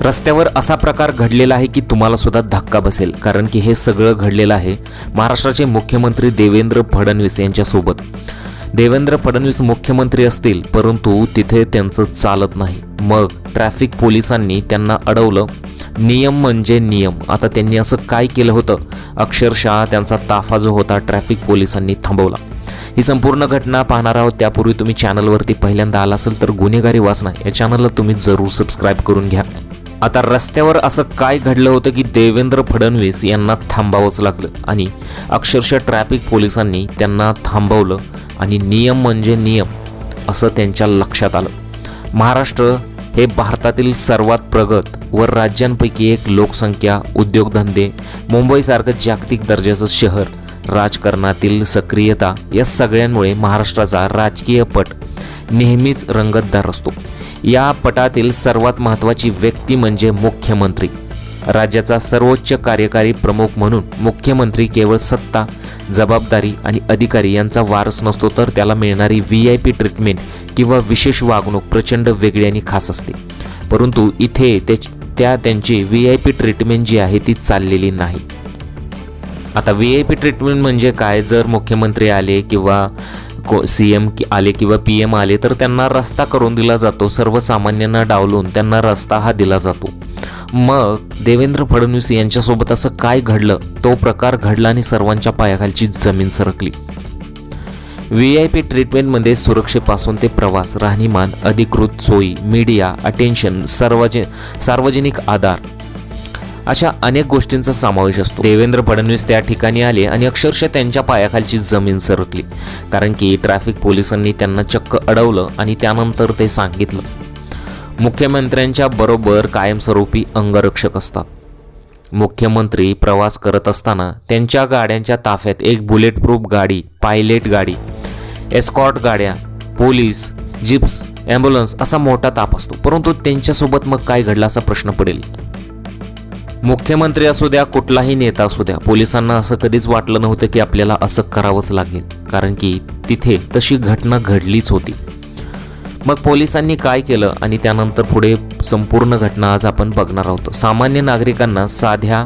रस्त्यावर असा प्रकार घडलेला आहे की तुम्हाला सुद्धा धक्का बसेल कारण की हे सगळं घडलेलं आहे महाराष्ट्राचे मुख्यमंत्री देवेंद्र फडणवीस यांच्यासोबत. देवेंद्र फडणवीस मुख्यमंत्री असतील परंतु तिथे त्यांचं चालत नाही. मग ट्रॅफिक पोलिसांनी त्यांना अडवलं. नियम म्हणजे नियम. आता त्यांनी असं काय केलं होतं? अक्षरशः त्यांचा ताफा जो होता ट्रॅफिक पोलिसांनी थांबवला. ही संपूर्ण घटना पाहणार आहोत. त्यापूर्वी तुम्ही चॅनलवरती पहिल्यांदा आला असेल तर गुन्हेगारी वाचना या चॅनलला तुम्ही जरूर सबस्क्राईब करून घ्या. आता रस्त्यावर असं काय घडलं होतं की देवेंद्र फडणवीस यांना थांबावंच लागलं आणि अक्षरशः ट्रॅफिक पोलिसांनी त्यांना थांबवलं आणि नियम म्हणजे नियम असं त्यांच्या लक्षात आलं. महाराष्ट्र हे भारतातील सर्वात प्रगत व राज्यांपैकी एक लोकसंख्या उद्योगधंदे मुंबईसारखं जागतिक दर्जाचं शहर राजकारणातील सक्रियता या सगळ्यांमुळे महाराष्ट्राचा राजकीय पट नेहमीच रंगतदार असतो. या पटातील सर्वात महत्त्वाची व्यक्ती म्हणजे मुख्यमंत्री. राज्याचा सर्वोच्च कार्यकारी प्रमुख म्हणून मुख्यमंत्री केवळ सत्ता जबाबदारी आणि अधिकारी यांचा वारस नसतो तर त्याला मिळणारी व्ही आय पी ट्रीटमेंट किंवा विशेष वागणूक प्रचंड वेगळी आणि खास असते. परंतु इथे त्या त्यांची व्ही आय पी ट्रीटमेंट जी आहे ती चाललेली नाही. आता व्ही आय पी ट्रीटमेंट म्हणजे काय? जर मुख्यमंत्री आले किंवा को सी एम आले किंवा पी एम आले तर त्यांना रस्ता करून दिला जातो. सर्वसामान्यांना डावलून त्यांना रस्ता हा दिला जातो. मग देवेंद्र फडणवीस यांच्यासोबत असं काय घडलं? तो प्रकार घडला आणि सर्वांच्या पायाखालची जमीन सरकली. व्ही आय पी ट्रीटमेंटमध्ये सुरक्षेपासून ते प्रवास राहणीमान अधिकृत सोयी मीडिया अटेन्शन सार्वज सार्वजनिक आधार अशा अनेक गोष्टींचा समावेश असतो. देवेंद्र फडणवीस त्या ठिकाणी आले आणि अक्षरशः त्यांच्या पायाखालची जमीन सरकली. कारण की ट्रॅफिक पोलिसांनी त्यांना चक्क अडवलं आणि त्यानंतर ते सांगितलं. मुख्यमंत्र्यांच्या बरोबर कायमस्वरूपी अंगरक्षक असतात. मुख्यमंत्री प्रवास करत असताना त्यांच्या गाड्यांच्या ताफ्यात एक बुलेट प्रूफ गाडी पायलेट गाडी एस्कॉट गाड्या पोलीस जिप्स ॲम्ब्युलन्स असा मोठा ताप असतो. परंतु त्यांच्यासोबत मग काय घडलं असा प्रश्न पडेल. मुख्यमंत्री असू द्या कुठलाही नेता असू द्या पोलिसांना असं कधीच वाटलं नव्हतं की आपल्याला असं करावंच लागेल. कारण की तिथे तशी घटना घडलीच होती. मग पोलिसांनी काय केलं आणि त्यानंतर पुढे संपूर्ण घटना आज आपण बघणार आहोत. सामान्य नागरिकांना साध्या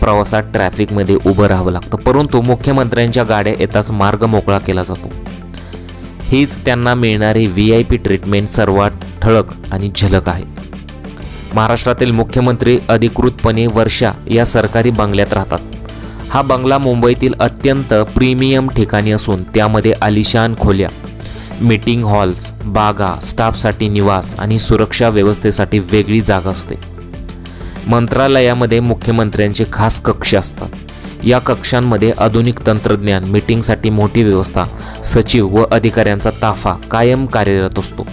प्रवासात ट्रॅफिकमध्ये उभं राहावं लागतं. परंतु मुख्यमंत्र्यांच्या गाड्या येताच मार्ग मोकळा केला जातो. हीच त्यांना मिळणारी व्ही आय पी ट्रीटमेंट सर्वात ठळक आणि झलक आहे. महाराष्ट्रातील मुख्यमंत्री अधिकृतपणे वर्षा या सरकारी बंगल्यात राहतात. हा बंगला मुंबईतील अत्यंत प्रीमियम ठिकाणी असून त्यामध्ये आलिशान खोल्या मीटिंग हॉल्स बागा स्टाफसाठी निवास आणि सुरक्षा व्यवस्थेसाठी वेगळी जागा असते. मंत्रालयामध्ये मुख्यमंत्र्यांचे खास कक्ष असतात. या कक्षांमध्ये आधुनिक तंत्रज्ञान मीटिंगसाठी मोठी व्यवस्था सचिव व अधिकाऱ्यांचा ताफा कायम कार्यरत असतो.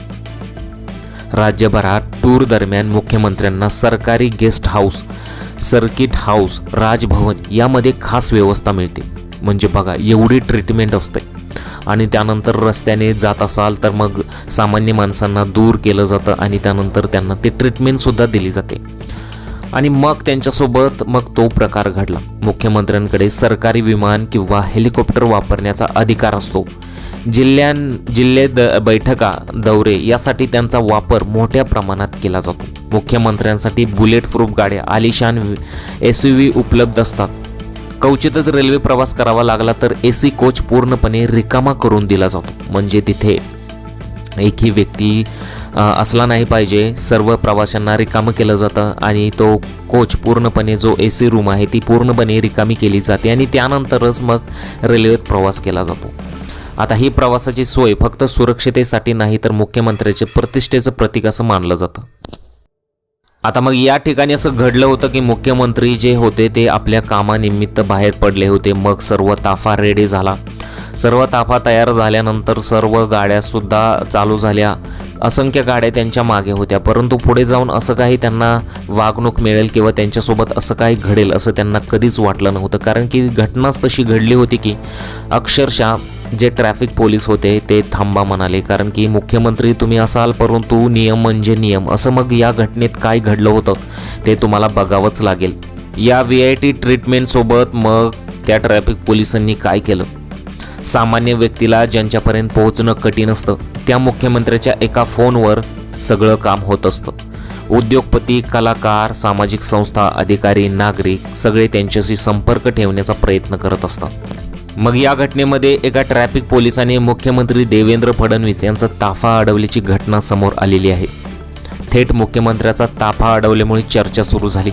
राज्यभरात टूर दरम्यान मुख्यमंत्र्यांना सरकारी guest house circuit house Rajbhavan यामध्ये खास व्यवस्था मिळते. म्हणजे बघा एवढी ट्रीटमेंट असते. आणि त्यानंतर रस्त्याने जात असाल तर मग सामान्य माणसांना दूर केलं जातं आणि त्यानंतर त्यांना ते ट्रीटमेंटसुद्धा दिली जाते. आणि मग त्यांच्यासोबत मग तो प्रकार घडला. मुख्यमंत्र्यांकडे सरकारी विमान किंवा हेलिकॉप्टर वापरण्याचा अधिकार असतो. जिल्ह्यां जिल्हे द बैठका दौरे यासाठी त्यांचा वापर मोठ्या प्रमाणात केला जातो. मुख्यमंत्र्यांसाठी बुलेट प्रूफ गाड्या आलिशान एस यू व्ही उपलब्ध असतात. क्वचितच रेल्वे प्रवास करावा लागला तर ए सी कोच पूर्णपणे रिकामा करून दिला जातो. म्हणजे तिथे एकही व्यक्ती असला नाही पाहिजे. सर्व प्रवाशांना रिकामं केलं जातं आणि तो कोच पूर्णपणे जो ए सी रूम आहे ती पूर्णपणे रिकामी केली जाते आणि त्यानंतरच मग रेल्वेत प्रवास केला जातो. आता ही प्रवासाची सोय फक्त सुरक्षितेसाठी नाही तर मुख्यमंत्र्याचे प्रतिष्ठेचं प्रतीक असं मानलं जातं. आता मग या ठिकाणी असं घडलं होतं की मुख्यमंत्री जे होते ते आपल्या कामानिमित्त बाहेर पडले होते. मग सर्व ताफा रेडी झाला. सर्व ताफा तयार झाल्यानंतर सर्व गाड्यासुद्धा चालू झाल्या. असंख्य गाड्या त्यांच्या मागे होत्या. परंतु पुढे जाऊन असं काही त्यांना वागणूक मिळेल किंवा त्यांच्यासोबत असं काही घडेल असं त्यांना कधीच वाटलं नव्हतं. कारण की घटनाच तशी घडली होती की अक्षरशः जे ट्रॅफिक पोलीस होते ते थांबा म्हणाले. कारण की मुख्यमंत्री तुम्ही असाल परंतु नियम म्हणजे नियम. असं मग या घटनेत काय घडलं होतं ते तुम्हाला बघावंच लागेल. या व्ही आय टी ट्रीटमेंटसोबत मग त्या ट्रॅफिक पोलिसांनी काय केलं? सामान्य व्यक्तीला ज्यांच्यापर्यंत पोहोचणं कठीण असतं त्या मुख्यमंत्र्याच्या एका फोनवर सगळं काम होत असतं. उद्योगपती कलाकार सामाजिक संस्था अधिकारी नागरिक सगळे त्यांच्याशी संपर्क ठेवण्याचा प्रयत्न करत असतात. मग या घटनेमध्ये एका ट्रॅफिक पोलिसाने मुख्यमंत्री देवेंद्र फडणवीस यांचा ताफा अडवल्याची घटना समोर आलेली आहे. थेट मुख्यमंत्र्याचा ताफा अडवल्यामुळे चर्चा सुरू झाली.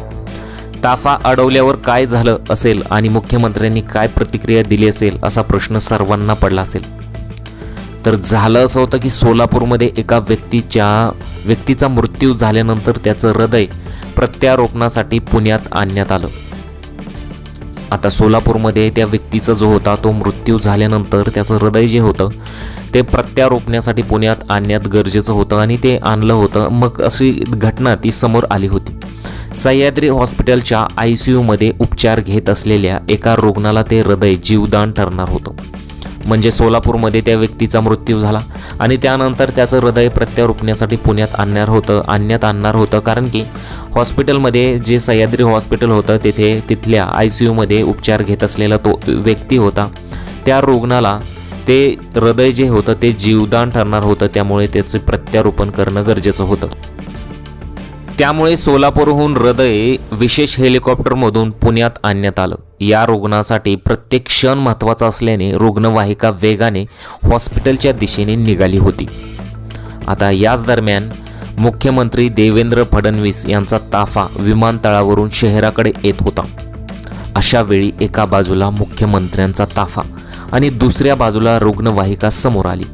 ताफा अडवल्यावर काय झालं असेल आणि मुख्यमंत्र्यांनी काय प्रतिक्रिया दिली असेल असा प्रश्न सर्वांना पडला असेल. तर झालं असं होतं की सोलापूरमध्ये एका व्यक्तीच्या व्यक्तीचा मृत्यू झाल्यानंतर त्याचं हृदय प्रत्यारोपणासाठी पुण्यात आणण्यात आलं. आता सोलापूरमध्ये त्या व्यक्तीचा जो होता तो मृत्यू झाल्यानंतर त्याचं हृदय जे होतं ते प्रत्यारोपण्यासाठी पुण्यात आणण्यात गरजेचं होतं आणि ते आणलं होतं. मग अशी घटना ती समोर आली होती. सह्याद्री हॉस्पिटलच्या आय सी यूमध्ये उपचार घेत असलेल्या एका रुग्णाला ते हृदय जीवदान ठरणार होतं. म्हणजे सोलापूरमध्ये त्या व्यक्तीचा मृत्यू झाला आणि त्यानंतर त्याचं हृदय प्रत्यारोपण्यासाठी पुण्यात आणणार होतं आणण्यात आणणार होतं. कारण की हॉस्पिटलमध्ये जे सह्याद्री हॉस्पिटल होतं तेथे तिथल्या आय सी यूमध्ये उपचार घेत असलेला तो व्यक्ती होता. त्या रुग्णाला ते हृदय जे होतं ते जीवदान ठरणार होतं. त्यामुळे त्याचे प्रत्यारोपण करणं गरजेचं होतं. त्यामुळे सोलापूरहून हृदय विशेष हेलिकॉप्टरमधून पुण्यात आणण्यात आलं. या रुग्णासाठी प्रत्येक क्षण महत्त्वाचा असल्याने रुग्णवाहिका वेगाने हॉस्पिटलच्या दिशेने निघाली होती. आता याच दरम्यान मुख्यमंत्री देवेंद्र फडणवीस यांचा ताफा विमानतळावरून शहराकडे येत होता. अशा वेळी एका बाजूला मुख्यमंत्र्यांचा ताफा आणि दुसऱ्या बाजूला रुग्णवाहिका समोर आली.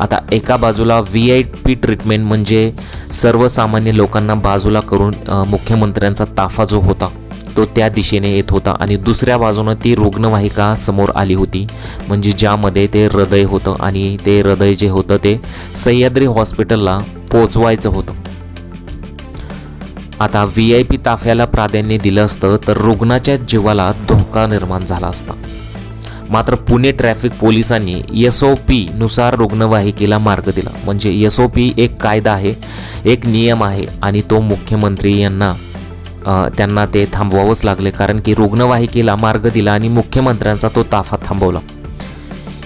आता एका बाजूला व्ही आय पी ट्रीटमेंट म्हणजे सर्वसामान्य लोकांना बाजूला करून मुख्यमंत्र्यांचा ताफा जो होता तो त्या दिशेने येत होता. आणि दुसऱ्या बाजूनं ती रुग्णवाहिका समोर आली होती म्हणजे ज्यामध्ये ते हृदय होतं आणि ते हृदय जे होतं ते सह्याद्री हॉस्पिटलला पोचवायचं होतं. आता व्ही आय पी ताफ्याला प्राधान्य दिलं असतं तर रुग्णाच्या जीवाला धोका निर्माण झाला असता. मात्र पुणे ट्रॅफिक पोलिसांनी एस ओ पी नुसार रुग्णवाहिकेला मार्ग दिला. म्हणजे एस ओ पी एक कायदा आहे एक नियम आहे आणि तो मुख्यमंत्री यांना त्यांना ते थांबवावंच लागले. कारण की रुग्णवाहिकेला मार्ग दिला आणि मुख्यमंत्र्यांचा तो ताफा थांबवला.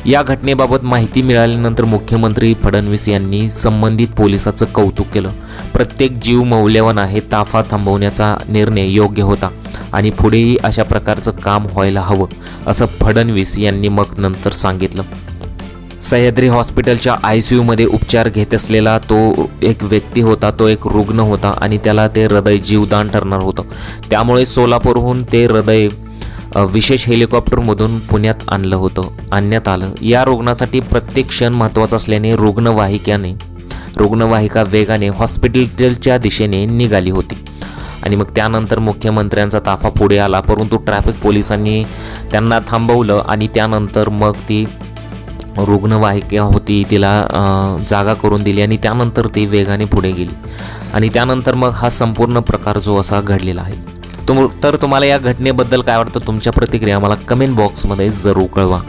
या घटनेबाबत माहिती मिळाल्यानंतर मुख्यमंत्री फडणवीस यांनी संबंधित पोलिसाचं कौतुक केलं. प्रत्येक जीव मौल्यवान आहे ताफा थांबवण्याचा निर्णय योग्य होता आणि पुढेही अशा प्रकारचं काम व्हायला हवं असं फडणवीस यांनी मग नंतर सांगितलं. सह्याद्री हॉस्पिटलच्या आय सी यूमध्ये उपचार घेत असलेला तो एक व्यक्ती होता तो एक रुग्ण होता आणि त्याला ते हृदय जीवदान ठरणार होतं. त्यामुळे सोलापूरहून ते हृदय विशेष हेलिकॉप्टरमधून पुण्यात आणलं होतं आणण्यात आलं. या रुग्णासाठी प्रत्येक क्षण महत्त्वाचा असल्याने रुग्णवाहिकाने रुग्णवाहिका वेगाने हॉस्पिटलच्या दिशेने निघाली होती. आणि मग त्यानंतर मुख्यमंत्र्यांचा ताफा पुढे आला परंतु ट्रॅफिक पोलिसांनी त्यांना थांबवलं आणि त्यानंतर मग ती रुग्णवाहिका होती तिला जागा करून दिली आणि त्यानंतर ती वेगाने पुढे गेली. आणि त्यानंतर मग हा संपूर्ण प्रकार जो असा घडलेला आहे. तुम तर तुम्हाला या घटनेबद्दल काय वाटतं? तुमच्या प्रतिक्रिया मला कमेंट बॉक्समध्ये जरूर कळवा.